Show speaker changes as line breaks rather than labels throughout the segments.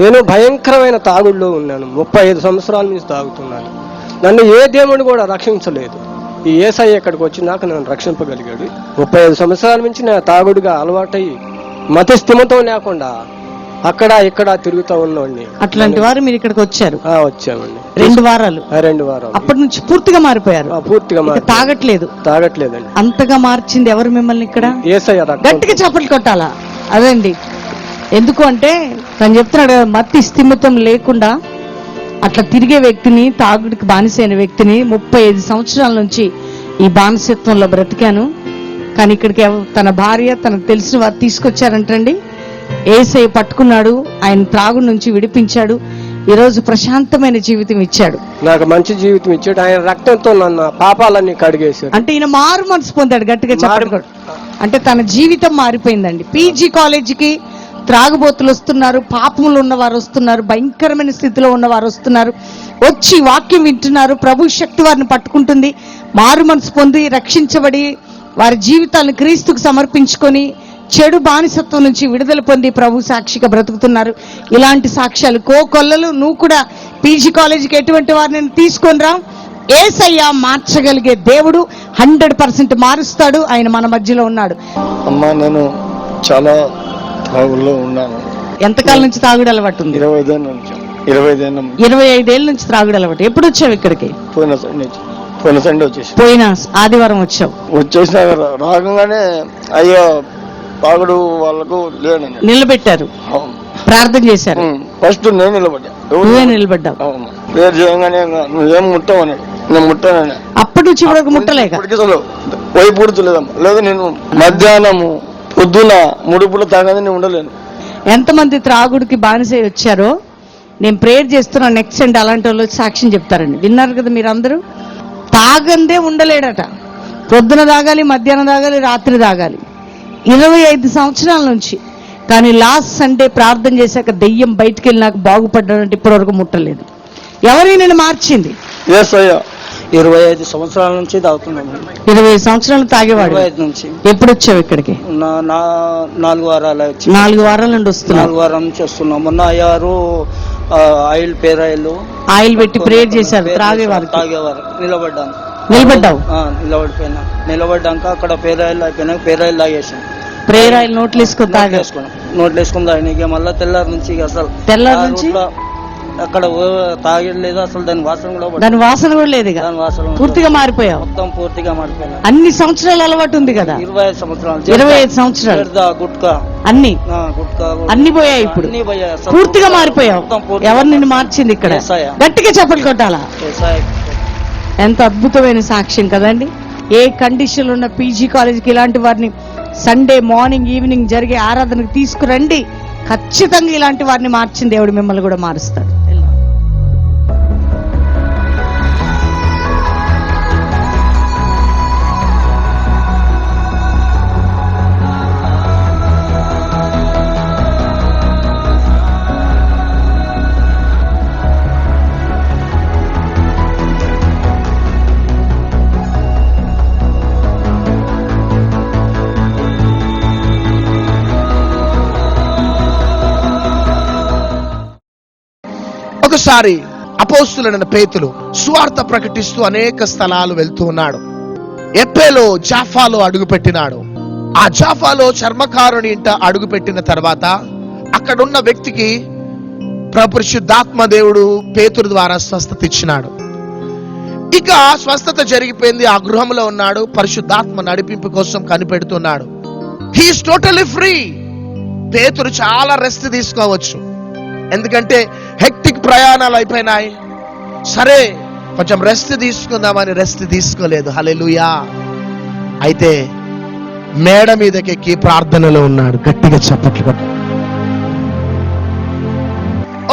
నేను భయంకరమైన తాగుడులో ఉన్నాను. ముప్పై ఐదు సంవత్సరాల నుంచి తాగుతున్నాను. నన్ను ఏ దేవుడు కూడా రక్షించలేదు. ఈ ఏసఐ ఇక్కడికి వచ్చినాక నన్ను రక్షింపగలిగాడు. ముప్పై ఐదు సంవత్సరాల నుంచి నేను తాగుడుగా అలవాటై మత స్థిమతం లేకుండా అక్కడ ఇక్కడ తిరుగుతూ ఉన్నవాడిని
అట్లాంటి వారు మీరు ఇక్కడికి వచ్చారు?
వచ్చామండి.
రెండు వారాలు.
ఆ, రెండు వారాలు.
అప్పటి నుంచి పూర్తిగా మారిపోయారు.
ఆ, పూర్తిగా మారి
తాగట్లేదు.
తాగట్లేదండి.
అంతగా మార్చింది ఎవరు మిమ్మల్ని ఇక్కడ?
రక్తం.
గట్టిగా చప్పట్లు కొట్టాలా? అదండి. ఎందుకు అంటే తను చెప్తున్నాడు కదా, మత్తి స్థిమితం లేకుండా అట్లా తిరిగే వ్యక్తిని తాగుడికి బానిసైన వ్యక్తిని ముప్పై ఐదు సంవత్సరాల నుంచి ఈ బానిసత్వంలో బ్రతికాను. కానీ ఇక్కడికి తన భార్య తనకు తెలిసిన వారు తీసుకొచ్చారంటండి. ఏసై పట్టుకున్నాడు ఆయన త్రాగు నుంచి విడిపించాడు ఈరోజు ప్రశాంతమైన జీవితం ఇచ్చాడు.
నాకు మంచి జీవితం ఇచ్చాడు ఆయన రక్తంతో నన్ను పాపాలన్నీ కడిగేశాడు.
అంటే ఈయన మారు మనసు పొందాడు గట్టిగా చెప్పండి అంటే తన జీవితం మారిపోయిందండి. పీజీ కాలేజీకి త్రాగుబోతులు వస్తున్నారు పాపములు ఉన్నవారు వస్తున్నారు భయంకరమైన స్థితిలో ఉన్నవారు వస్తున్నారు. వచ్చి వాక్యం వింటున్నారు ప్రభు శక్తి వారిని పట్టుకుంటుంది మారు మనసు పొంది రక్షించబడి వారి జీవితాలను క్రీస్తుకు సమర్పించుకొని చెడు బానిసత్వం నుంచి విడుదల పొంది ప్రభు సాక్షిగా బ్రతుకుతున్నారు. ఇలాంటి సాక్ష్యాలు కో కొల్లలు నువ్వు కూడా పీజీ కాలేజీకి ఎటువంటి వారిని తీసుకొని రా. ఏసయ్య మార్చగలిగే దేవుడు హండ్రెడ్ పర్సెంట్ మారుస్తాడు ఆయన మన మధ్యలో ఉన్నాడు.
అమ్మా నేను చాలా తాగుల్లో ఉన్నాను.
ఎంతకాలం నుంచి తాగుడు అలవాటు ఉంది?
ఇరవై ఐదేళ్ళ నుంచి. ఇరవై ఐదేళ్ళ
ఇరవై ఐదేళ్ళ నుంచి త్రాగుడు అలవాటు. ఎప్పుడు వచ్చావు ఇక్కడికి?
పోయిన సండే పోయిన సండే వచ్చేసి.
పోయిన ఆదివారం వచ్చావు.
వచ్చేసిన రాగానే అయ్యో తాగుడు వాళ్ళకు లేనని
నిలబెట్టారు. ప్రార్థన చేశారు.
ఫస్ట్ నేను నిలబడ్డా?
నువ్వే నిలబడ్డావు.
ప్రేయర్ చేయగానే నువ్వేం ముట్టవు అన్నాడు. నేను ముట్టానని
అప్పటి నుంచి ఇప్పటివరకు ముట్టలేక?
వైపు పుడుతులేదమ్మా. లేదు నేను మధ్యాహ్నము పొద్దున ముడుపులు తాగదని నేను ఉండలేను.
ఎంతమంది త్రాగుడికి బానిసై వచ్చారో నేను ప్రేయర్ చేస్తున్నా నెక్స్ట్ అండ్ అలాంటి వాళ్ళు సాక్ష్యం చెప్తారండి విన్నారు కదా మీరు అందరూ తాగందే ఉండలేడట. పొద్దున తాగాలి మధ్యాహ్నం తాగాలి రాత్రి తాగాలి. ఇరవై ఐదు సంవత్సరాల నుంచి కానీ లాస్ట్ సండే ప్రార్థన చేశాక దెయ్యం బయటికి వెళ్ళి నాకు బాగుపడ్డాడంటే ఇప్పటివరకు ముట్టలేదు. ఎవరి నేను మార్చింది?
ఎస్ అయ్యా
ఇరవై ఐదు సంవత్సరాల నుంచి తాగుతున్నాను
ఇరవై ఐదు సంవత్సరాలు తాగేవాడు.
ఇరవై ఐదు నుంచి.
ఎప్పుడు వచ్చావు ఇక్కడికి?
నా నా నాలుగు వారాలు వచ్చి.
నాలుగు వారాల నుండి వస్తున్నావు.
నాలుగు వారాల నుంచి వస్తున్నాం. మొన్న అయ్యారు ఆ, ఆయిల్ పేరాయిల్
ఆయిల్. పెట్టి ప్రేయర్ చేశారు త్రాగేవారికి
తాగేవారు నిలబడ్డాను
నిలబడ్డావు?
ఆ, నిలబడిపోయినా. నిలబడ్డాక అక్కడ పేరాయిల్ అయిపోయినాక పేరాయిల్ తాగేసాను
ప్రేయర్ ఆయిల్ నోట్లు వేసుకొని తాగా
వేసుకున్నాం. నోట్లు వేసుకుని తాగిన. ఇక మళ్ళీ తెల్లారి నుంచి ఇక అసలు
తెల్లారి
ఆ
నుంచి?
అక్కడ తాగలేదు అసలు దాని వాసన కూడా.
దాని వాసన కూడా లేదు
దాని వాసన
పూర్తిగా మారిపోయావు.
మొత్తం పూర్తిగా
అన్ని సంవత్సరాల అలవాటు ఉంది కదా?
ఇరవై ఐదు సంవత్సరాలు.
ఇరవై ఐదు సంవత్సరాలు.
గుట్కా.
అన్ని.
గుట్కా
అన్ని పోయాయి ఇప్పుడు. పూర్తిగా మారిపోయావు. ఎవరు నిన్ను మార్చింది ఇక్కడ. గట్టిగా చెప్పలు కొట్టాలా? ఎంత అద్భుతమైన సాక్ష్యం కదండి. ఏ కండిషన్ ఉన్న పీజీ కాలేజీకి ఇలాంటి వారిని సండే మార్నింగ్ ఈవినింగ్ జరిగే ఆరాధనకు తీసుకురండి. ఖచ్చితంగా ఇలాంటి వారిని మార్చిన దేవుడు మిమ్మల్ని కూడా మారుస్తాడు.
ఒకసారి అపోస్తులైన పేతులు సువార్త ప్రకటిస్తూ అనేక స్థలాలు వెళ్తూ ఉన్నాడు. ఎప్పేలో జాఫాలో అడుగుపెట్టినాడు. ఆ జాఫాలో చర్మకారుని ఇంట అడుగుపెట్టిన తర్వాత అక్కడున్న వ్యక్తికి ప్రపరిశుద్ధాత్మ దేవుడు పేతురు ద్వారా స్వస్థత ఇచ్చినాడు. ఇక స్వస్థత జరిగిపోయింది. ఆ గృహంలో ఉన్నాడు. పరిశుద్ధాత్మ నడిపింపు కోసం కనిపెడుతున్నాడు. హీఈస్ టోటలీ ఫ్రీ పేతురు చాలా రెస్ట్ తీసుకోవచ్చు. ఎందుకంటే హెక్టిక్ ప్రయాణాలు అయిపోయినాయి. సరే కొంచెం రెస్ట్ తీసుకుందామని రెస్ట్ తీసుకోలేదు. హలెలుయా అయితే మేడ మీదకెక్కి ప్రార్థనలో ఉన్నాడు. గట్టిగా చప్పట్లు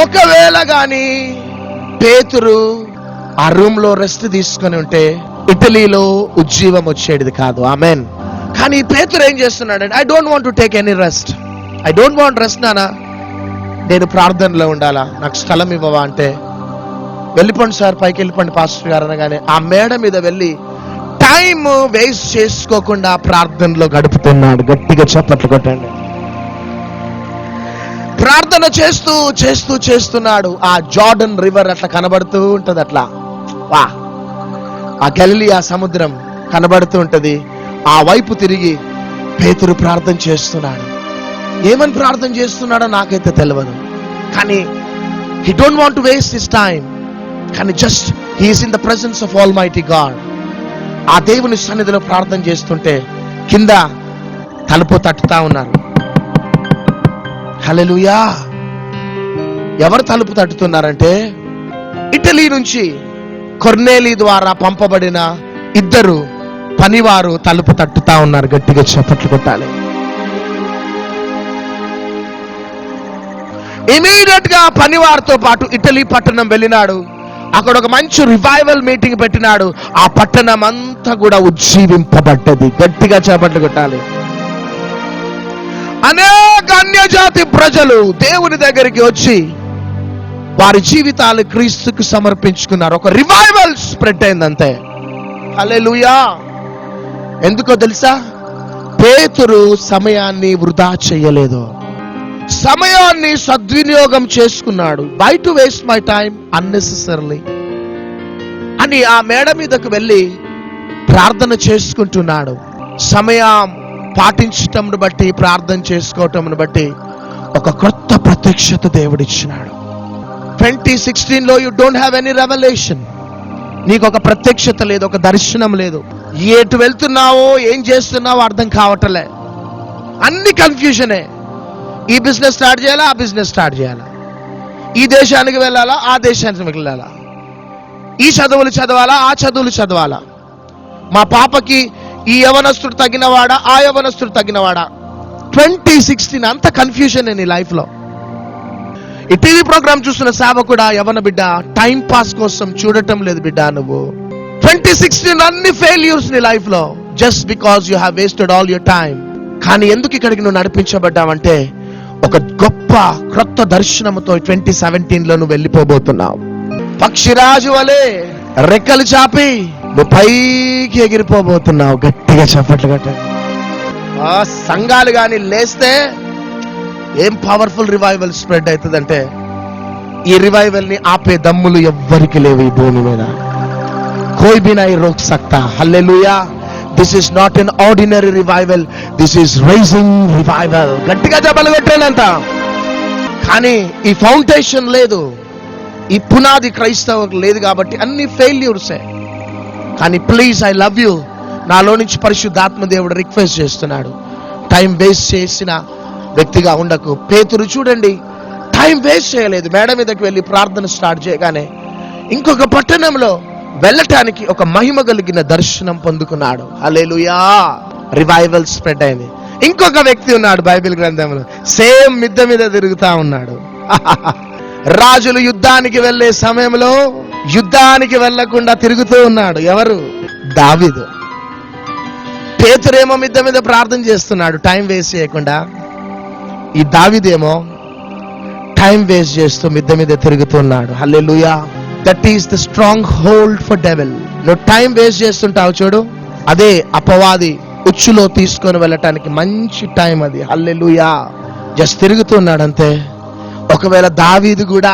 ఒకవేళ కానీ పేతురు ఆ రూమ్లో రెస్ట్ తీసుకొని ఉంటే ఇటలీలో ఉజ్జీవం వచ్చేది కాదు. ఆమెన్. కానీ పేతురు ఏం చేస్తున్నాడంటే I don't want to take any rest I don't want rest నానా. నేను ప్రార్థనలో ఉండాలా? నాకు స్థలం ఇవ్వవా అంటే? వెళ్ళిపోండి సార్ పైకి వెళ్ళిపోండి పాస్టర్ గారు అనగానే. ఆ మేడ మీద వెళ్ళి టైం వేస్ట్ చేసుకోకుండా ప్రార్థనలో గడుపుతున్నాడు. గట్టిగా చప్పట్లు కొట్టండి. ప్రార్థన చేస్తూ చేస్తూ చేస్తున్నాడు. ఆ జార్డన్ రివర్ అట్లా కనబడుతూ ఉంటది అట్లా. వా. ఆ గలిలి ఆ సముద్రం కనబడుతూ ఉంటది. ఆ వైపు తిరిగి పేతురు ప్రార్థన చేస్తున్నాడు. ఏమని ప్రార్థన చేస్తున్నాడో నాకైతే తెలియదు కానీ he don't want waste his time కానీ just he is in the presence of almighty God ఆ దేవుని సన్నిధిలో ప్రార్థన చేస్తుంటే కింద తలుపు తట్టుతా ఉన్నారు. హల్లెలూయా! ఎవరు తలుపు తట్టుతున్నారంటే ఇటలీ నుంచి కొర్నేలి ద్వారా పంపబడిన ఇద్దరు పనివారు తలుపు తట్టుతా ఉన్నారు. గట్టిగా చప్పట్లు కొట్టాలి. ఇమీడియట్గా పనివారితో పాటు ఇటలీ పట్టణం వెళ్ళినాడు. అక్కడ ఒక మంచి రివైవల్ మీటింగ్ పెట్టినాడు. ఆ పట్టణం అంతా కూడా ఉజ్జీవింపబడ్డది. గట్టిగా చేపట్లు కొట్టాలి. అనేక అన్యజాతి ప్రజలు దేవుని దగ్గరికి వచ్చి వారి జీవితాలు క్రీస్తుకు సమర్పించుకున్నారు. ఒక రివైవల్ స్ప్రెడ్ అయిందంతే. హల్లెలూయా ఎందుకో తెలుసా? పేతురు సమయాన్ని వృధా చేయలేదు. సమయాన్ని సద్వినియోగం చేసుకున్నాడు. By to waste my time unnecessary అని ఆ మేడ మీదకు వెళ్ళి ప్రార్థన చేసుకుంటున్నాడు. సమయం పాటించటంను బట్టి ప్రార్థన చేసుకోవటంను బట్టి ఒక కొత్త ప్రత్యక్షత దేవుడిచ్చినాడు. ట్వంటీ సిక్స్టీన్లో you don't have any revolution నీకు ఒక ప్రత్యక్షత లేదు ఒక దర్శనం లేదు. ఎటు వెళ్తున్నావో ఏం చేస్తున్నావో అర్థం కావటలే. అన్ని కన్ఫ్యూజనే ఈ బిజినెస్ స్టార్ట్ చేయాలా? ఆ బిజినెస్ స్టార్ట్ చేయాలా? ఈ దేశానికి వెళ్ళాలా? ఆ దేశానికి వెళ్ళాలా? ఈ చదువులు చదవాలా? ఆ చదువులు చదవాలా? మా పాపకి ఈ యవనస్తుడు తగినవాడా? ఆ యవనస్తుడు తగినవాడా? ట్వంటీ సిక్స్టీన్ అంత కన్ఫ్యూజన్ నీ లైఫ్లో ఈ టీవీ ప్రోగ్రామ్ చూస్తున్న సేవకుడా యవన బిడ్డ టైం పాస్ కోసం చూడటం లేదు బిడ్డ నువ్వు. ట్వంటీ సిక్స్టీన్ అన్ని ఫెయిల్యూర్స్ నీ లైఫ్లో just because you have wasted all your time కానీ ఎందుకు ఇక్కడికి నువ్వు నడిపించబడ్డావంటే గొప్ప క్రొత్త దర్శనముతో ట్వంటీ సెవెంటీన్లో నువ్వు వెళ్ళిపోబోతున్నావు. పక్షిరాజు వలె రెక్కలు చాపి నువ్వు పైకి ఎగిరిపోబోతున్నావు. గట్టిగా చప్పట్లు ఆ సంఘాలు కానీ లేస్తే ఏం పవర్ఫుల్ రివైవల్ స్ప్రెడ్ అవుతుందంటే ఈ రివైవల్ని ఆపే దమ్ములు ఎవ్వరికి లేవు ఈ భూమి మీద. కోయి బి నై రోక్ సక్తా hallelujah. This is not an ordinary revival this is rising revival గట్టిగా చెప్పలు కానీ ఈ ఫౌండేషన్ లేదు. ఈ పునాది క్రైస్తవులకు లేదు కాబట్టి అన్ని ఫెయిల్యూర్సే కానీ ప్లీజ్ ఐ లవ్ యూ నాలో నుంచి పరిశుద్ధాత్మ దేవుడు రిక్వెస్ట్ చేస్తున్నాడు. టైం వేస్ట్ చేసిన వ్యక్తిగా ఉండకు. పేతురు చూడండి. టైం వేస్ట్ చేయలేదు. మేడ మీదకి వెళ్ళి ప్రార్థన స్టార్ట్ చేయగానే ఇంకొక పట్టణంలో వెళ్ళటానికి ఒక మహిమ కలిగిన దర్శనం పొందుకున్నాడు. హల్లెలూయా. రివైవల్ స్ప్రెడ్ అయింది. ఇంకొక వ్యక్తి ఉన్నాడు బైబిల్ గ్రంథంలో. సేమ్ మిద్ద మీద తిరుగుతా ఉన్నాడు. రాజులు యుద్ధానికి వెళ్ళే సమయంలో యుద్ధానికి వెళ్ళకుండా తిరుగుతూ ఉన్నాడు. ఎవరు? దావీదు. పేతురేమో మిద్ద మీద ప్రార్థన చేస్తున్నాడు. టైం వేస్ట్ చేయకుండా. ఈ దావిదేమో టైం వేస్ట్ చేస్తూ మిద్ద మీద తిరుగుతున్నాడు hallelujah that is the stronghold for devil నువ్వు టైం వేస్ట్ చేస్తుంటావు చూడు. అదే అపవాది ఉచ్చులో తీసుకొని వెళ్ళటానికి మంచి టైం అది. హల్లెలుయా జస్ట్ తిరుగుతున్నాడు అంతే. ఒకవేళ దావీది కూడా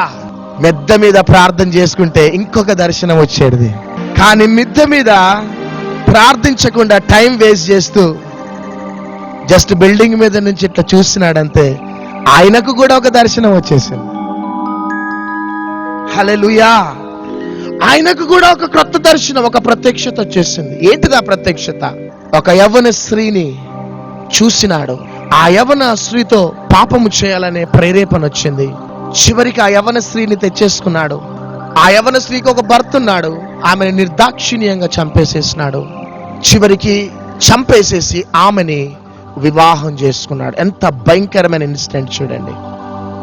మెద్ద మీద ప్రార్థన చేసుకుంటే ఇంకొక దర్శనం వచ్చేది. కానీ మిద్ద మీద ప్రార్థించకుండా టైం వేస్ట్ చేస్తూ జస్ట్ బిల్డింగ్ మీద నుంచి ఇట్లా చూస్తున్నాడంతే ఆయనకు కూడా ఒక దర్శనం వచ్చేసింది. హల్లెలూయా ఆయనకు కూడా ఒక క్రొత్త దర్శనం ఒక ప్రత్యక్షత వచ్చేసింది. ఏంటిది ఆ ప్రత్యక్షత? ఒక యవ్వన స్త్రీని చూసినాడు. ఆ యవ్వన స్త్రీతో పాపము చేయాలనే ప్రేరేపణ వచ్చింది. చివరికి ఆ యవన స్త్రీని తెచ్చేసుకున్నాడు. ఆ యవ్వన స్త్రీకి ఒక భర్త ఉన్నాడు. ఆమెను నిర్దాక్షిణ్యంగా చంపేసేసినాడు. చివరికి చంపేసేసి ఆమెని వివాహం చేసుకున్నాడు. ఎంత భయంకరమైన ఇన్సిడెంట్ చూడండి.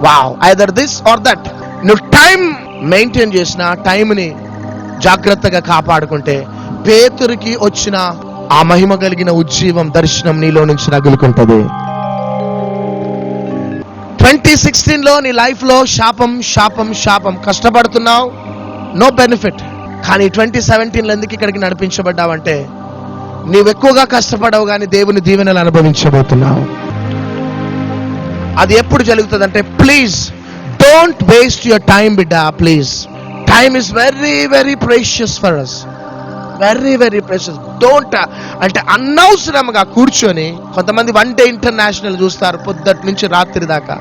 Wow either this or that. నువ్వు టైం మెయింటైన్ చేసిన టైంని జాగ్రత్తగా కాపాడుకుంటే పేతురికి వచ్చిన ఆ మహిమ కలిగిన ఉజ్జీవం దర్శనం నీలో నుంచి రగులుకుంటది ట్వంటీ సిక్స్టీన్లో నీ లైఫ్లో శాపం శాపం శాపం. కష్టపడుతున్నావు నో బెనిఫిట్. కానీ ట్వంటీ సెవెంటీన్లో ఎందుకు ఇక్కడికి నడిపించబడ్డావంటే నీవు ఎక్కువగా కష్టపడవు కానీ దేవుని దీవెనలు అనుభవించబోతున్నావు. అది ఎప్పుడు జరుగుతుంది అంటే please don't waste your time బిడ్డ please. Time is very very precious for us very very precious don't అంటే అనవసరంగా కూర్చొని కొంతమంది వన్ డే ఇంటర్నేషనల్ చూస్తారు పొద్దుటి నుంచి రాత్రి దాకా.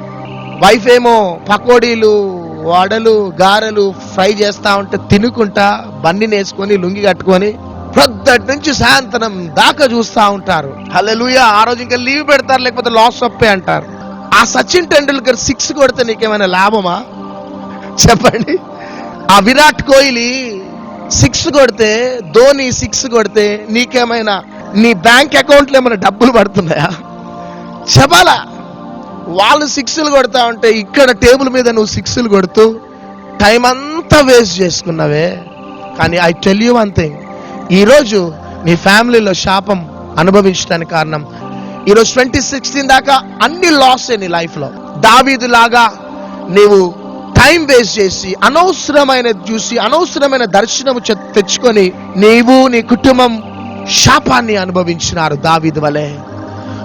వైఫ్ ఏమో పకోడీలు వడలు గారెలు ఫ్రై చేస్తా ఉంటే తినుకుంటా బండి వేసుకొని లుంగి కట్టుకొని పొద్దుటి నుంచి సాయంత్రం దాకా చూస్తా ఉంటారు. హల్లెలూయా ఆ రోజు ఇంకా లీవ్ పెడతారు లేకపోతే లాస్ అప్పే అంటారు. ఆ సచిన్ టెండూల్కర్ సిక్స్ కొడితే నీకేమైనా లాభమా? చెప్పండి. ఆ విరాట్ కోహ్లీ సిక్స్ కొడితే ధోని సిక్స్ కొడితే నీకేమైనా నీ బ్యాంక్ అకౌంట్లో ఏమైనా డబ్బులు పడుతున్నాయా? చెప్పాలా? వాళ్ళు సిక్స్లు కొడతా ఉంటే ఇక్కడ టేబుల్ మీద నువ్వు సిక్స్లు కొడుతూ టైం అంతా వేస్ట్ చేసుకున్నావే. కానీ I tell you one thing. ఈరోజు నీ ఫ్యామిలీలో శాపం అనుభవించడానికి కారణం ఈరోజు ట్వంటీ సిక్స్టీన్ దాకా అన్ని లాస్ నీ లైఫ్లో దావీదు లాగా నీవు టైం వేస్ట్ చేసి అనవసరమైనది చూసి అనవసరమైన దర్శనము తెచ్చుకొని నీవు నీ కుటుంబం శాపాన్ని అనుభవించినారు దావిది వలె.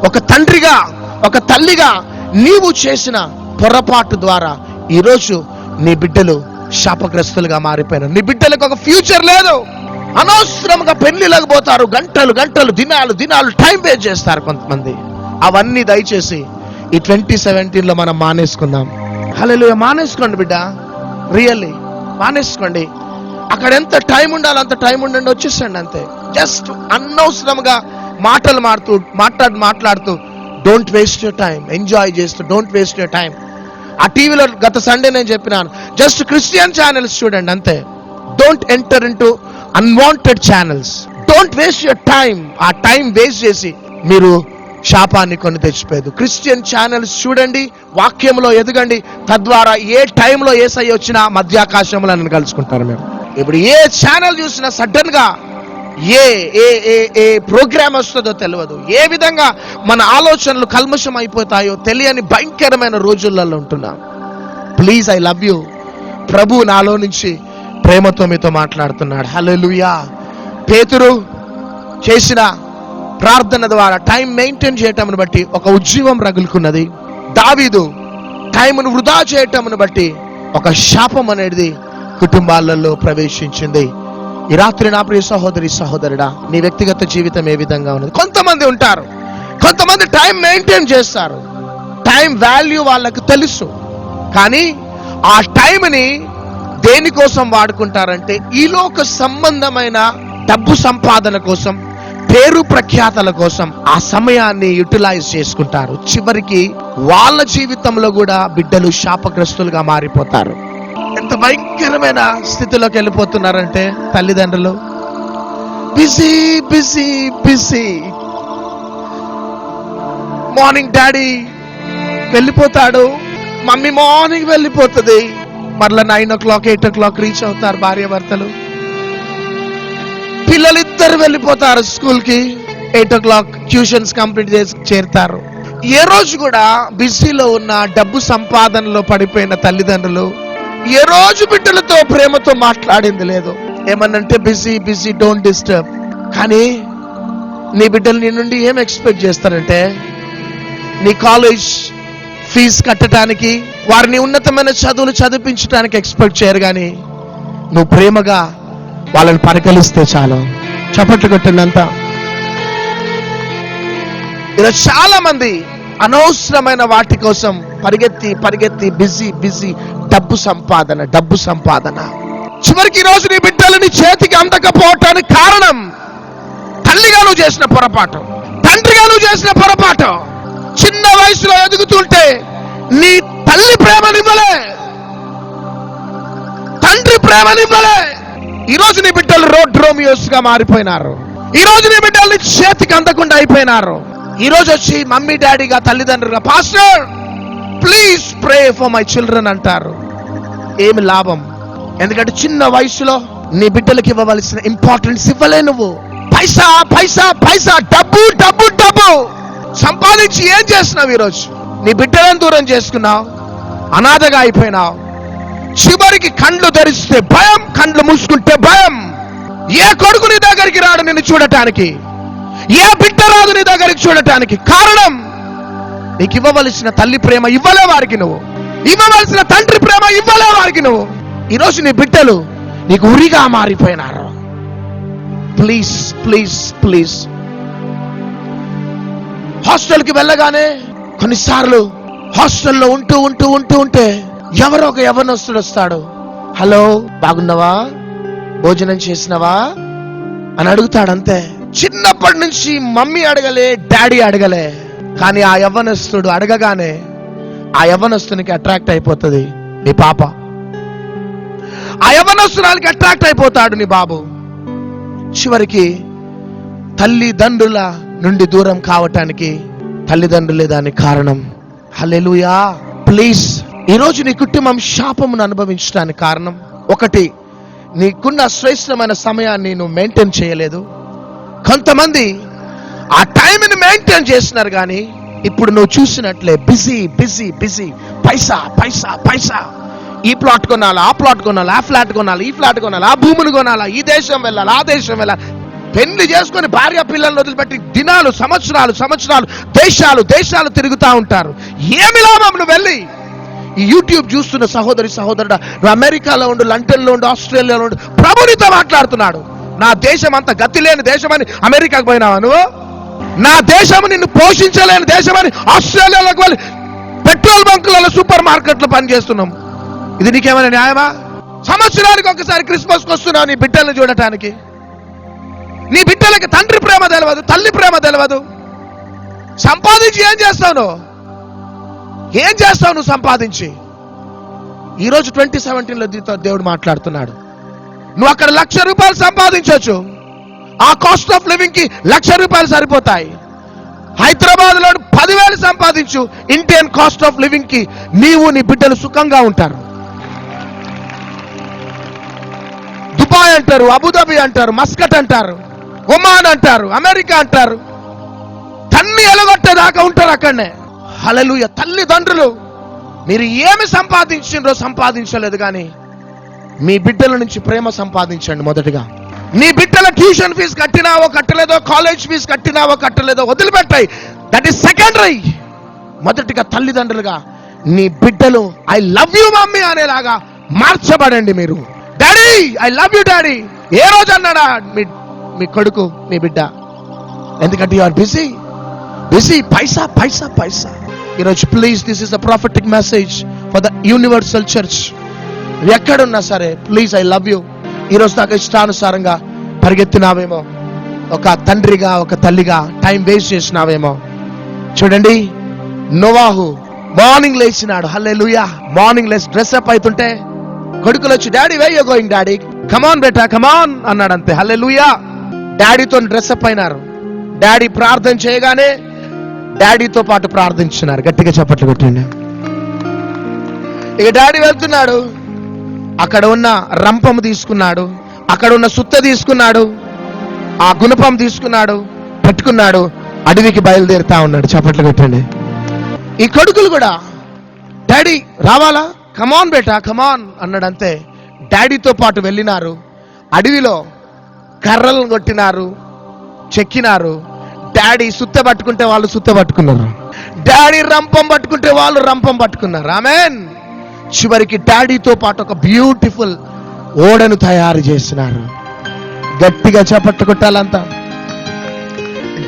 ఒక తండ్రిగా ఒక తల్లిగా నీవు చేసిన పొరపాటు ద్వారా ఈరోజు నీ బిడ్డలు శాపగ్రస్తులుగా మారిపోయినారు. నీ బిడ్డలకు ఒక ఫ్యూచర్ లేదు. అనవసరంగా పెళ్ళిలకు పోతారు. గంటలు గంటలు దినాలు దినాలు టైం వేస్ట్ చేస్తారు కొంతమంది. అవన్నీ దయచేసి ఈ ట్వంటీ సెవెంటీన్లో మనం మానేసుకుందాం. హలో మానేసుకోండి బిడ్డ. రియల్లీ మానేసుకోండి. అక్కడ ఎంత టైం ఉండాలో అంత టైం ఉండండి వచ్చేసండి అంతే. జస్ట్ అనవసరంగా మాటలు మాడుతూ మాట్లాడు మాట్లాడుతూ don't waste your time enjoy చేస్తూ డోంట్ వేస్ట్ యూర్ టైం ఆ టీవీలో గత సండే నేను చెప్పినాను. జస్ట్ క్రిస్టియన్ ఛానల్స్ చూడండి అంతే. Don't enter into unwanted channels don't waste your time ఆ టైం వేస్ట్ చేసి మీరు శాపాన్ని కొని తెచ్చిపోయేది. క్రిస్టియన్ ఛానల్స్ చూడండి వాక్యంలో ఎదగండి. తద్వారా ఏ టైంలో ఏసై వచ్చినా మధ్యాకాశంలో నన్ను కలుసుకుంటారు మేము ఇప్పుడు ఏ ఛానల్ చూసినా సడన్గా ఏ ఏ ఏ ఏ ప్రోగ్రామ్ వస్తుందో తెలియదు. ఏ విధంగా మన ఆలోచనలు కల్మషం అయిపోతాయో తెలియని భయంకరమైన రోజులలో ఉంటున్నాం. ప్లీజ్ ఐ లవ్ యూ ప్రభు నాలో నుంచి ప్రేమతో మీతో మాట్లాడుతున్నాడు. హల్లెలూయా పేతురు చేసిన ప్రార్థన ద్వారా టైం మెయింటైన్ చేయటంను బట్టి ఒక ఉజ్జీవం రగులుకున్నది. దావీదు టైంను వృధా చేయటంను బట్టి ఒక శాపం అనేది కుటుంబాలలో ప్రవేశించింది. ఈ రాత్రి నా ప్రియ సహోదరి సహోదరుడా నీ వ్యక్తిగత జీవితం ఏ విధంగా ఉన్నది? కొంతమంది ఉంటారు. కొంతమంది టైం మెయింటైన్ చేస్తారు. టైం వాల్యూ వాళ్ళకు తెలుసు. కానీ ఆ టైంని దేనికోసం వాడుకుంటారంటే ఈలోక సంబంధమైన డబ్బు సంపాదన కోసం పేరు ప్రఖ్యాతల కోసం ఆ సమయాన్ని యూటిలైజ్ చేసుకుంటారు. చివరికి వాళ్ళ జీవితంలో కూడా బిడ్డలు శాపగ్రస్తులుగా మారిపోతారు. ఎంత భయంకరమైన స్థితిలోకి వెళ్ళిపోతున్నారంటే తల్లిదండ్రులు. Busy busy busy. Morning daddy వెళ్ళిపోతాడు. మమ్మీ మార్నింగ్ వెళ్ళిపోతుంది. మరలా nine o'clock eight o'clock reach అవుతారు భార్య భర్తలు పిల్లలిద్దరు వెళ్ళిపోతారు స్కూల్కి eight o'clock tuitions complete చేసి చేరుతారు. ఏ రోజు కూడా బిజీలో ఉన్న డబ్బు సంపాదనలో పడిపోయిన తల్లిదండ్రులు ఏ రోజు బిడ్డలతో ప్రేమతో మాట్లాడింది లేదు. ఏమన్నంటే బిజీ బిజీ డోంట్ డిస్టర్బ్. కానీ నీ బిడ్డలు నీ నుండి ఏం ఎక్స్పెక్ట్ చేస్తారంటే నీ కాలేజ్ ఫీజు కట్టడానికి వారిని ఉన్నతమైన చదువులు చదివించడానికి ఎక్స్పెక్ట్ చేయరు కానీ నువ్వు ప్రేమగా వాళ్ళని పరికలిస్తే చాలు. చప్పట్లు కొట్టినంత. ఈరోజు చాలా మంది అనవసరమైన వాటి కోసం పరిగెత్తి పరిగెత్తి బిజీ బిజీ డబ్బు సంపాదన డబ్బు సంపాదన. చివరికి రోజు నీ బిడ్డలని చేతికి అందకపోవటానికి కారణం తల్లిగా నువ్వు చేసిన పొరపాటు తండ్రిగా నువ్వు చేసిన పొరపాటు. చిన్న వయసులో ఎదుగుతుంటే నీ తల్లి ప్రేమనివ్వలే. తండ్రి ప్రేమనివ్వలే. ఈ రోజు నీ బిడ్డలు రోడ్ రోమియోస్గా మారిపోయినారు. ఈ రోజు నీ బిడ్డల్ని చేతికి అందకుండా అయిపోయినారు. ఈ రోజు వచ్చి మమ్మీ డాడీగా తల్లిదండ్రులుగా pastor please pray for my children అంటారు. ఏమి లాభం? ఎందుకంటే చిన్న వయసులో నీ బిడ్డలకి ఇవ్వవలసిన ఇంపార్టెన్స్ ఇవ్వలే నువ్వు. పైసా పైసా పైసా డబ్బు డబ్బు డబ్బు. సంపాదించి ఏం చేస్తున్నావు ఈరోజు నీ బిడ్డలను దూరం చేసుకున్నావు. అనాథగా అయిపోయినావు. చివరికి కండ్లు ధరిస్తే భయం. కండ్లు భయం. ఏ కొడుకు నీ దగ్గరికి రాడు నిన్ను చూడటానికి? ఏ బిడ్డ రాదు నీ దగ్గరికి చూడటానికి? కారణం నీకు ఇవ్వవలసిన తల్లి ప్రేమ ఇవ్వలే వారికి నువ్వు. ఇవ్వవలసిన తండ్రి ప్రేమ ఇవ్వలే వారికి నువ్వు. ఈరోజు నీ బిడ్డలు నీకు ఉరిగా మారిపోయినారు. Please please please. హాస్టల్కి వెళ్ళగానే కొన్నిసార్లు హాస్టల్లో ఉంటూ ఉంటూ ఉంటూ ఉంటే ఎవరో ఒక యవనస్తుడు వస్తాడు. హలో బాగున్నావా? భోజనం చేసినవా? అని అడుగుతాడు అంతే చిన్నప్పటి నుంచి మమ్మీ అడగలే డాడీ అడగలే. కానీ ఆ యవ్వనస్తుడు అడగగానే ఆ యవ్వనస్తునికి అట్రాక్ట్ అయిపోతుంది నీ పాప. ఆ యవ్వనస్తురాలకి అట్రాక్ట్ అయిపోతాడు నీ బాబు. చివరికి తల్లిదండ్రుల నుండి దూరం కావటానికి తల్లిదండ్రులే దానికి కారణం. హలెలుయా ప్లీజ్ ఈరోజు నీ కుటుంబం శాపమును అనుభవించడానికి కారణం. ఒకటి నీకున్న శ్రేష్టమైన సమయాన్ని నువ్వు మెయింటైన్ చేయలేదు. కొంతమంది ఆ టైంని మెయింటైన్ చేస్తున్నారు కానీ ఇప్పుడు నువ్వు చూసినట్లే busy busy busy paisa paisa paisa. ఈ ప్లాట్ కొనాలా ఆ ప్లాట్ కొనాలా ఆ ఫ్లాట్ కొనాలి ఈ ఫ్లాట్ కొనాలి ఆ భూమిని కొనాలా ఈ దేశం వెళ్ళాలి ఆ దేశం వెళ్ళాలి. పెళ్ళి చేసుకొని భార్య పిల్లల్ని వదిలిపెట్టి దినాలు సంవత్సరాలు సంవత్సరాలు దేశాలు దేశాలు తిరుగుతూ ఉంటారు. ఏమి లాభం నువ్వు వెళ్ళి? ఈ యూట్యూబ్ చూస్తున్న సహోదరి సహోదరుడు నువ్వు అమెరికాలో ఉండు లండన్లో ఉండు ఆస్ట్రేలియాలో ఉండు ప్రభునితో మాట్లాడుతున్నాడు. నా దేశం అంత గతి లేని దేశమని అమెరికాకు పోయినావా నువ్వు? నా దేశం నిన్ను పోషించలేని దేశమని ఆస్ట్రేలియాలోకి వెళ్ళి పెట్రోల్ బంకులలో సూపర్ మార్కెట్లో పనిచేస్తున్నాం. ఇది నీకేమైనా న్యాయమా? సంవత్సరానికి ఒకసారి క్రిస్మస్కి వస్తున్నావు నీ బిడ్డల్ని చూడటానికి. నీ బిడ్డలకి తండ్రి ప్రేమ తెలియదు తల్లి ప్రేమ తెలియదు సంపాదించి ఏం చేస్తావు నువ్వు? ఏం చేస్తావు నువ్వు సంపాదించి? ఈరోజు ట్వంటీ సెవెంటీన్లో దీంతో దేవుడు మాట్లాడుతున్నాడు. నువ్వు అక్కడ లక్ష రూపాయలు సంపాదించవచ్చు ఆ కాస్ట్ ఆఫ్ లివింగ్కి లక్ష రూపాయలు సరిపోతాయి. హైదరాబాద్లో పదివేలు సంపాదించు. ఇండియన్ కాస్ట్ ఆఫ్ లివింగ్కి నీవు నీ బిడ్డలు సుఖంగా ఉంటారు. దుబాయ్ అంటారు అబుదాబి అంటారు మస్కట్ అంటారు ఒమాన్ అంటారు అమెరికా అంటారు. తన్ని ఎలగొట్టేదాకా ఉంటారు అక్కడనే. హలలుయ తల్లిదండ్రులు మీరు ఏమి సంపాదించిండ్రో సంపాదించలేదు కానీ మీ బిడ్డల నుంచి ప్రేమ సంపాదించండి మొదటిగా. నీ బిడ్డల ట్యూషన్ ఫీజు కట్టినావో కట్టలేదో కాలేజ్ ఫీజు కట్టినావో కట్టలేదో వదిలిపెట్టాయి. దట్ ఈస్ సెకండరీ మొదటిగా తల్లిదండ్రులుగా నీ బిడ్డలు ఐ లవ్ యూ మమ్మీ అనేలాగా మార్చబడండి మీరు. Daddy I love you daddy ఏ రోజు అన్నాడా మీ మీ కొడుకు మీ బిడ్డ. ఎందుకంటే you are busy busy paisa paisa paisa. ఈరోజు please this is the prophetic message for the universal church ఎక్కడున్నా సరే ప్లీజ్ ఐ లవ్ యూ ఈరోజు నాకు ఇష్టానుసారంగా పరిగెత్తినావేమో. ఒక తండ్రిగా ఒక తల్లిగా టైం వేస్ట్ చేసినావేమో. చూడండి నోవాహు మార్నింగ్ లేచినాడు. హల్లే లూయా మార్నింగ్ లేచి డ్రెస్అప్ అవుతుంటే కొడుకులు వచ్చి daddy where going daddy come on beta come on అన్నాడు అంతే హల్లే లూయా డాడీతో డ్రెస్అప్ అయినారు. డాడీ ప్రార్థన చేయగానే డాడీతో పాటు ప్రార్థించున్నారు గట్టిగా చప్పట్లు కొట్టండి. ఇక డాడీ వెళ్తున్నాడు. అక్కడ ఉన్న రంపము తీసుకున్నాడు. అక్కడ ఉన్న సుత్త తీసుకున్నాడు. ఆ గుణపం తీసుకున్నాడు. పెట్టుకున్నాడు. అడవికి బయలుదేరుతా ఉన్నాడు. చప్పట్లు కొట్టండి. ఈ కొడుకులు కూడా డాడీ రావాలా? కమాన్ బేటా కమాన్ అన్నాడు అంతే. డాడీతో పాటు వెళ్ళినారు. అడవిలో కర్రలను కొట్టినారు. చెక్కినారు. డాడీ సుత్త పట్టుకుంటే వాళ్ళు సుత్త పట్టుకున్నారు. డాడీ రంపం పట్టుకుంటే వాళ్ళు రంపం పట్టుకున్నారు. ఆమెన్. చివరికి డాడీతో పాటు ఒక బ్యూటిఫుల్ ఓడను తయారు చేసినారు గట్టిగా చప్పట్లు కొట్టాలంతా.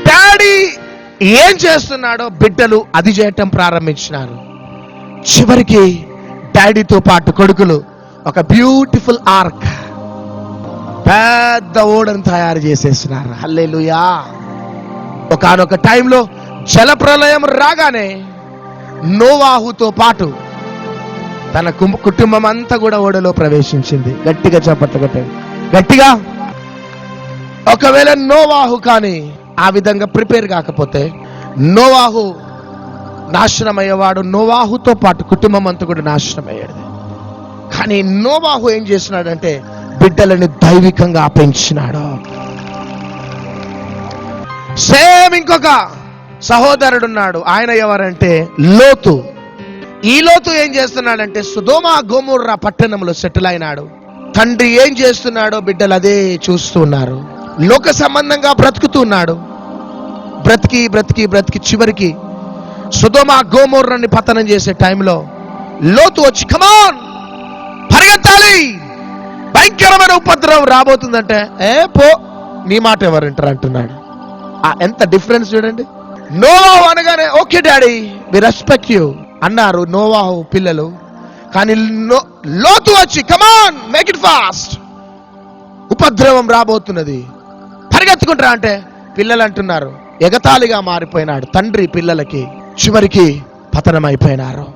డాడీ ఏం చేస్తున్నాడో బిడ్డలు అది చేయటం ప్రారంభించినారు. చివరికి డాడీతో పాటు కొడుకులు ఒక బ్యూటిఫుల్ ఆర్క్. పెద్ద ఓడను తయారు చేసేసినారు హల్లెలూయా. ఒకనొక టైంలో జలప్రలయం రాగానే నోవాహుతో పాటు తన కుటుంబం అంతా కూడా ఓడలో ప్రవేశించింది. గట్టిగా చప్పట్లు కొట్టండి గట్టిగా. ఒకవేళ నోవాహు కానీ ఆ విధంగా ప్రిపేర్ కాకపోతే నోవాహు నాశనమయ్యేవాడు నోవాహుతో పాటు కుటుంబం అంతా కూడా నాశనం కానీ నోవాహు ఏం చేసినాడంటే బిడ్డలని దైవికంగా పెంచినాడు. అబ్రహం ఇంకొక సహోదరుడు ఉన్నాడు ఆయన ఎవరంటే లోతు. ఈ లోతు ఏం చేస్తున్నాడంటే సుధోమా గోముర్రా పట్టణంలో సెటిల్ అయినాడు. తండ్రి ఏం చేస్తున్నాడో బిడ్డలు అదే చూస్తూ ఉన్నారు. లోక సంబంధంగా బ్రతుకుతున్నాడు బ్రతికి బ్రతికి బ్రతికి చివరికి సుధోమా గోమూర్రని పతనం చేసే టైంలో లోతు వచ్చి కమాన్ పరిగెత్తాలి! భయంకరమైన ఉపద్రవం రాబోతుందంటే ఏ పో నీ మాట ఎవరు అంటున్నాడు. ఎంత డిఫరెన్స్ చూడండి. నోవాహు అనగానే okay daddy we respect you అన్నారు నోవాహు పిల్లలు. కానీ లోతు వచ్చి కమాన్ మేక్ ఇట్ ఫాస్ట్ ఉపద్రవం రాబోతున్నది. పరిగెత్తుకుంటారా అంటే పిల్లలు అంటున్నారు. ఎగతాళిగా మారిపోయినాడు తండ్రి పిల్లలకి. చివరికి పతనం అయిపోయినారు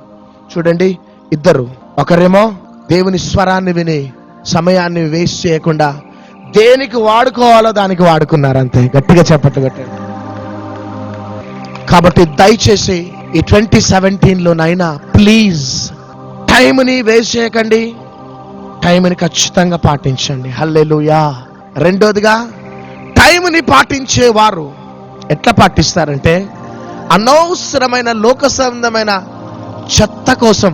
చూడండి ఇద్దరు. ఒకరేమో దేవుని స్వరాన్ని విని సమయాన్ని వేస్ట్ చేయకుండా దేనికి వాడుకోవాలో దానికి వాడుకున్నారు అంతే. గట్టిగా చెప్పట్లు కట్టండి కాబట్టి దయచేసి ఈ ట్వంటీ సెవెంటీన్లోనైనా ప్లీజ్ టైంని వేస్ట్ చేయకండి. టైంని ఖచ్చితంగా పాటించండి. హల్లెలుయా. రెండోదిగా టైంని పాటించేవారు ఎట్లా పాటిస్తారంటే అనవసరమైన లోక సంబంధమైన చెత్త కోసం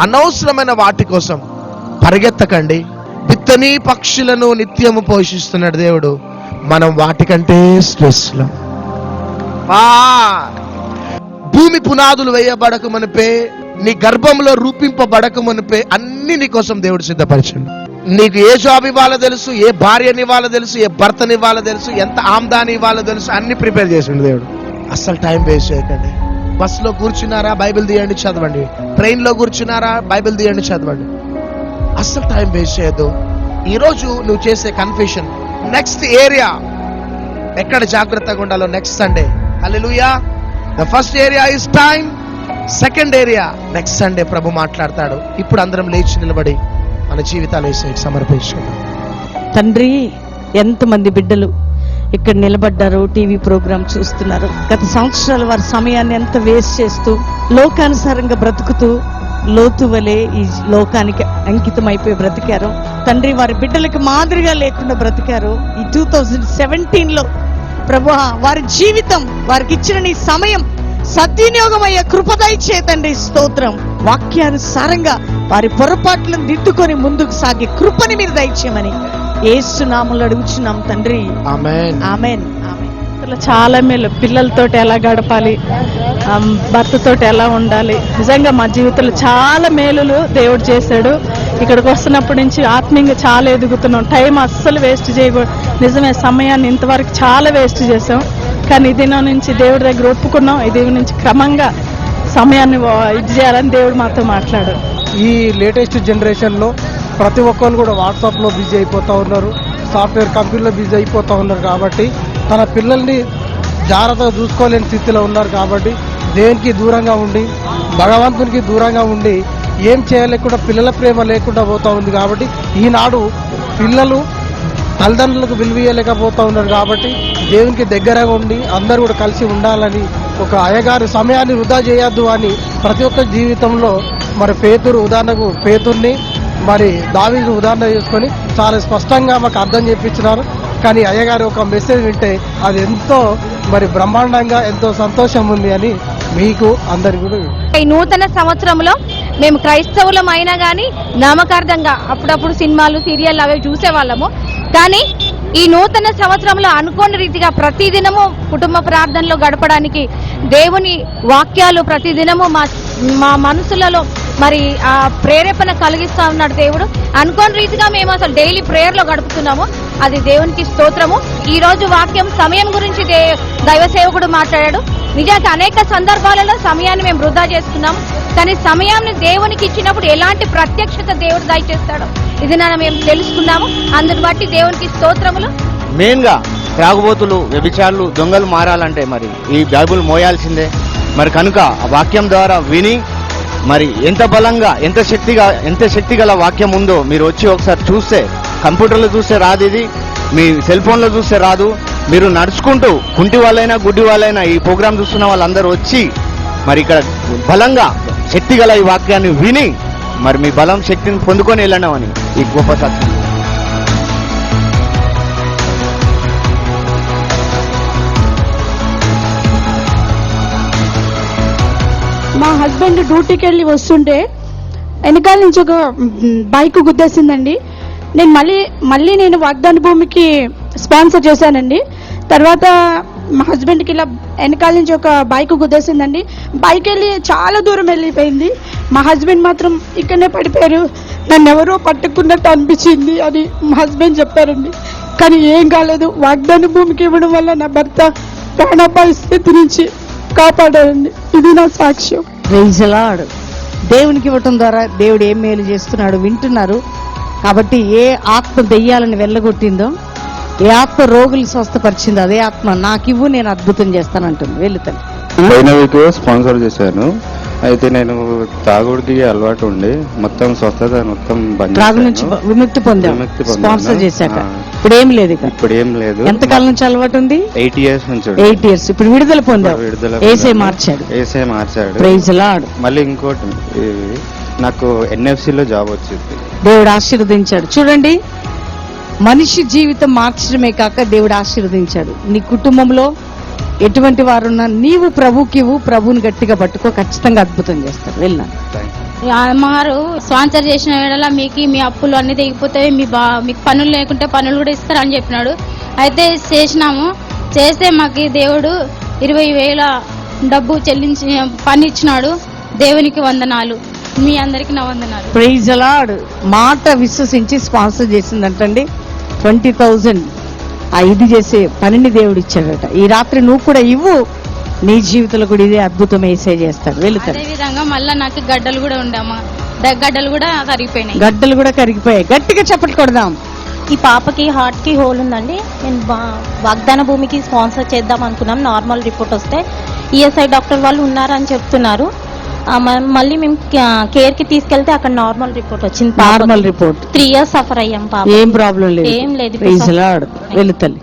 అనవసరమైన వాటి కోసం పరిగెత్తకండి. బిత్తని పక్షులను నిత్యము పోషిస్తున్నాడు దేవుడు. మనం వాటికంటే స్ట్రెస్లో భూమి పునాదులు వేయబడక మనపే నీ గర్భంలో రూపింపబడక మనపే అన్ని నీ కోసం దేవుడు సిద్ధపరిచాడు. నీకు ఏ జాబ్ ఇవ్వాలో తెలుసు ఏ భార్యని ఇవ్వాలో తెలుసు ఏ భర్తని ఇవ్వాలో తెలుసు ఎంత ఆమ్దాని ఇవ్వాలో తెలుసు అన్ని ప్రిపేర్ చేసిండు దేవుడు. అస్సలు టైం వేస్ట్ చేయకండి. బస్సులో కూర్చున్నారా బైబిల్ తీయండి చదవండి. ట్రైన్లో కూర్చున్నారా బైబిల్ తీయండి చదవండి. అస్సలు టైం వేస్ట్ చేయొద్దు. ఈరోజు నువ్వు చేసే కన్ఫ్యూషన్ నెక్స్ట్ ఏరియా ఎక్కడ జాగ్రత్తగా ఉండాలో next Sunday hallelujah the first area is time second area next Sunday ప్రభు మాట్లాడతాడు. ఇప్పుడు అందరం లేచి నిలబడి మన జీవితాలు వేసి సమర్పించుకుందాం.
తండ్రి ఎంతమంది బిడ్డలు ఇక్కడ నిలబడ్డారు టీవీ ప్రోగ్రామ్ చూస్తున్నారు. గత సంవత్సరాలు వారి సమయాన్ని ఎంత వేస్ట్ చేస్తూ లోకానుసారంగా బ్రతుకుతూ లోతు వలె ఈ లోకానికి అంకితం అయిపోయి బ్రతికారు. తండ్రి వారి బిడ్డలకి మాదిరిగా లేకుండా బ్రతికారు. ఈ టూ థౌజండ్ సెవెంటీన్లో ప్రభు వారి జీవితం వారికి ఇచ్చిన నీ సమయం సద్వినియోగం అయ్యే కృపదయ చేతండి స్తోత్రం. వాక్యానుసారంగా వారి పొరపాట్లను దిద్దుకొని ముందుకు సాగే కృపని మీరు దయచేయమని ఏసునాములు అడుగుచున్నాం తండ్రి.
ఆమేన్.
ఆమెన్.
అసలు చాలా మేలు. పిల్లలతోటి ఎలా గడపాలి భర్తతోటి ఎలా ఉండాలి. నిజంగా మా జీవితంలో చాలా మేలులు దేవుడు చేశాడు. ఇక్కడికి వస్తున్నప్పటి నుంచి ఆత్మీయంగా చాలా ఎదుగుతున్నాం. టైం అస్సలు వేస్ట్ చేయకూడదు నిజమే సమయాన్ని ఇంతవరకు చాలా వేస్ట్ చేసాం కానీ ఈ దినం నుంచి దేవుడి దగ్గర ఒప్పుకున్నాం. ఈ దినం నుంచి క్రమంగా సమయాన్ని ఇది చేయాలని దేవుడు మాతో మాట్లాడు
ఈ లేటెస్ట్ జనరేషన్లో ప్రతి ఒక్కరు కూడా వాట్సాప్లో బిజీ అయిపోతూ ఉన్నారు. సాఫ్ట్వేర్ కంపెనీలో బిజీ అయిపోతూ ఉన్నారు కాబట్టి తన పిల్లల్ని జాగ్రత్తగా చూసుకోలేని స్థితిలో ఉన్నారు కాబట్టి దేనికి దూరంగా ఉండి భగవంతునికి దూరంగా ఉండి ఏం చేయలేకుండా పిల్లల ప్రేమ లేకుండా పోతూ ఉంది కాబట్టి ఈనాడు పిల్లలు తల్లిదండ్రులకు విలువీయలేకపోతూ ఉన్నారు కాబట్టి దేవునికి దగ్గరగా ఉండి అందరూ కూడా కలిసి ఉండాలని ఒక అయ్యగారి సమయాన్ని వృధా చేయొద్దు అని ప్రతి ఒక్క జీవితంలో మరి పేతురు ఉదాహరణకు పేతుర్ని మరి దావీదు ఉదాహరణ చేసుకొని చాలా స్పష్టంగా మాకు అర్థం చేపించినారు. కానీ అయ్యగారు ఒక మెసేజ్ వింటే అది ఎంతో మరి బ్రహ్మాండంగా ఎంతో సంతోషం ఉంది అని మీకు అందరి కూడా
ఈ నూతన సంవత్సరంలో మేము క్రైస్తవులం అయినా కానీ నామకార్థంగా అప్పుడప్పుడు సినిమాలు సీరియల్ అవి చూసేవాళ్ళము. కానీ ఈ నూతన సంవత్సరంలో అనుకోని రీతిగా ప్రతిదినము కుటుంబ ప్రార్థనలో గడపడానికి దేవుని వాక్యాలు ప్రతిదినము మా మా మనసులలో మరి ఆ ప్రేరేపణ కలిగిస్తా ఉన్నాడు దేవుడు. అనుకోని రీతిగా మేము అసలు డైలీ ప్రేయర్లో గడుపుతున్నాము. అది దేవునికి స్తోత్రము. ఈ రోజు వాక్యం సమయం గురించి దే దైవ సేవకుడు మాట్లాడాడు. నిజానికి అనేక సందర్భాలలో సమయాన్ని మేము వృధా చేసుకున్నాం కానీ సమయాన్ని దేవునికి ఇచ్చినప్పుడు ఎలాంటి ప్రత్యక్షత దేవుడు దయచేస్తాడో ఇది నా మేము తెలుసుకున్నాము. అందుని బట్టి దేవునికి స్తోత్రములు.
మెయిన్గా త్రాగుబోతులు వ్యభిచారులు దొంగలు మారాలంటే మరి ఈ బైబుల్ మోయాల్సిందే. మరి కనుక ఆ వాక్యం ద్వారా విని మరి ఎంత బలంగా ఎంత శక్తిగా ఎంత శక్తి గల వాక్యం ఉందో మీరు వచ్చి ఒకసారి చూస్తే కంప్యూటర్లో చూస్తే రాదు ఇది మీ సెల్ ఫోన్లో చూస్తే రాదు. మీరు నడుచుకుంటూ కుంటి వాళ్ళైనా గుడ్డి వాళ్ళైనా ఈ ప్రోగ్రాం చూస్తున్న వాళ్ళందరూ వచ్చి మరి ఇక్కడ బలంగా శక్తి గల ఈ వాక్యాన్ని విని మరి మీ బలం శక్తిని పొందుకొని వెళ్ళండి ఈ గొప్ప సత్యం
హస్బెండ్ డ్యూటీకి వెళ్ళి వస్తుంటే వెనకాల నుంచి ఒక బైక్ గుద్దేసిందండి. నేను మళ్ళీ మళ్ళీ నేను వాగ్దాన భూమికి స్పాన్సర్ చేశానండి. తర్వాత మా హస్బెండ్కి ఇలా వెనకాల నుంచి ఒక బైక్ గుద్దేసిందండి. బైక్ వెళ్ళి చాలా దూరం వెళ్ళిపోయింది. మా హస్బెండ్ మాత్రం ఇక్కడనే పడిపోయారు. నన్ను ఎవరో పట్టుకున్నట్టు అనిపించింది అని మా హస్బెండ్ చెప్పారండి. కానీ ఏం కాలేదు. వాగ్దాన భూమికి ఇవ్వడం వల్ల నా భర్త ప్రాణాపాయ స్థితి నుంచి కాపాడారండి ఇది నా సాక్ష్యం.
ప్రైజలాడు దేవునికి ఇవ్వటం ద్వారా దేవుడు ఏం మేలు చేస్తున్నాడు వింటున్నారు. కాబట్టి ఏ ఆత్మ దెయ్యాలను వెళ్ళగొట్టిందో ఏ ఆత్మ రోగులు స్వస్థపరిచిందో అదే ఆత్మ నాకివ్వు నేను అద్భుతం చేస్తానంటుంది. వెళ్తాను
పోయిన స్పాన్సర్ చేశాను. అయితే నేను తాగుడికి అలవాటు ఉండి మొత్తం స్వస్థత మొత్తం బంద్
త్రాగు నుంచి
చేశాను.
విముక్తి పొందావు
విముక్తి పొందాను.
స్పాన్సర్ చేశాక.
ఆ.
ఇప్పుడు ఏం లేదు ఇక.
ఇప్పుడు ఏం లేదు.
ఎంతకాలం నుంచి అలవాటు ఉంది?
ఎయిట్ ఇయర్స్ నుంచి ఉంది.
Eight years. ఇప్పుడు విడుదల
ఇప్పుడు విడుదల
ఏసే
పొందాను.
మార్చాడు.
ఏసే మార్చాడు.
ప్రైజ్ లాడ్
మళ్ళీ ఇంకోటి ఈ నాకు NFC లో జాబ్ వచ్చింది.
దేవుడు ఆశీర్వదించాడు. చూడండి మనిషి జీవితం మార్చడమే కాక దేవుడు ఆశీర్వదించాడు. నీ కుటుంబంలో ఎటువంటి వారున్నా నీవు ప్రభుకి ఇవ్వు ప్రభువుని గట్టిగా పట్టుకో ఖచ్చితంగా అద్భుతం చేస్తాడు వెళ్ళినా.
అమ్మగారు స్పాన్సర్ చేసిన వేళ మీకు మీ అప్పులు అన్ని తెగిపోతాయి మీ బా మీకు పనులు లేకుంటే పనులు కూడా ఇస్తారని చెప్పినాడు. అయితే చేసినాము. చేస్తే మాకు దేవుడు ఇరవై వేల డబ్బు చెల్లించి పని ఇచ్చినాడు. దేవునికి వందనాలు. మీ అందరికి నా వందనాలు.
ప్రైజ్ లాడ్ మాట విశ్వసించి స్పాన్సర్ చేసిందంటండి. Twenty thousand. ఆ ఇది చేసే పనిని దేవుడు ఇచ్చాడట. ఈ రాత్రి నువ్వు కూడా ఇవ్వు నీ జీవితంలో కూడా ఇదే అద్భుతం వేసే చేస్తాడు. వెళ్తాడు
అదే విధంగా మళ్ళీ నాకు గడ్డలు కూడా ఉండమ్మా గడ్డలు కూడా కరిగిపోయినాయి
గడ్డలు కూడా కరిగిపోయాయి. గట్టిగా చప్పట్లు కొడదాం.
ఈ పాపకి హార్ట్కి హోల్ ఉందండి. నేను వాగ్దాన భూమికి స్పాన్సర్ చేద్దాం అనుకున్నాం. నార్మల్ రిపోర్ట్ వస్తే ఈఎస్ఐ డాక్టర్ వాళ్ళు ఉన్నారని చెప్తున్నారు. మళ్ళీ మేము కేర్కి తీసుకెళ్తే అక్కడ నార్మల్ రిపోర్ట్ వచ్చింది
normal report.
Three years suffer అయ్యాం పాప
ఏం ప్రాబ్లం లేదు.
ఏం లేదు.
వెళ్తాలి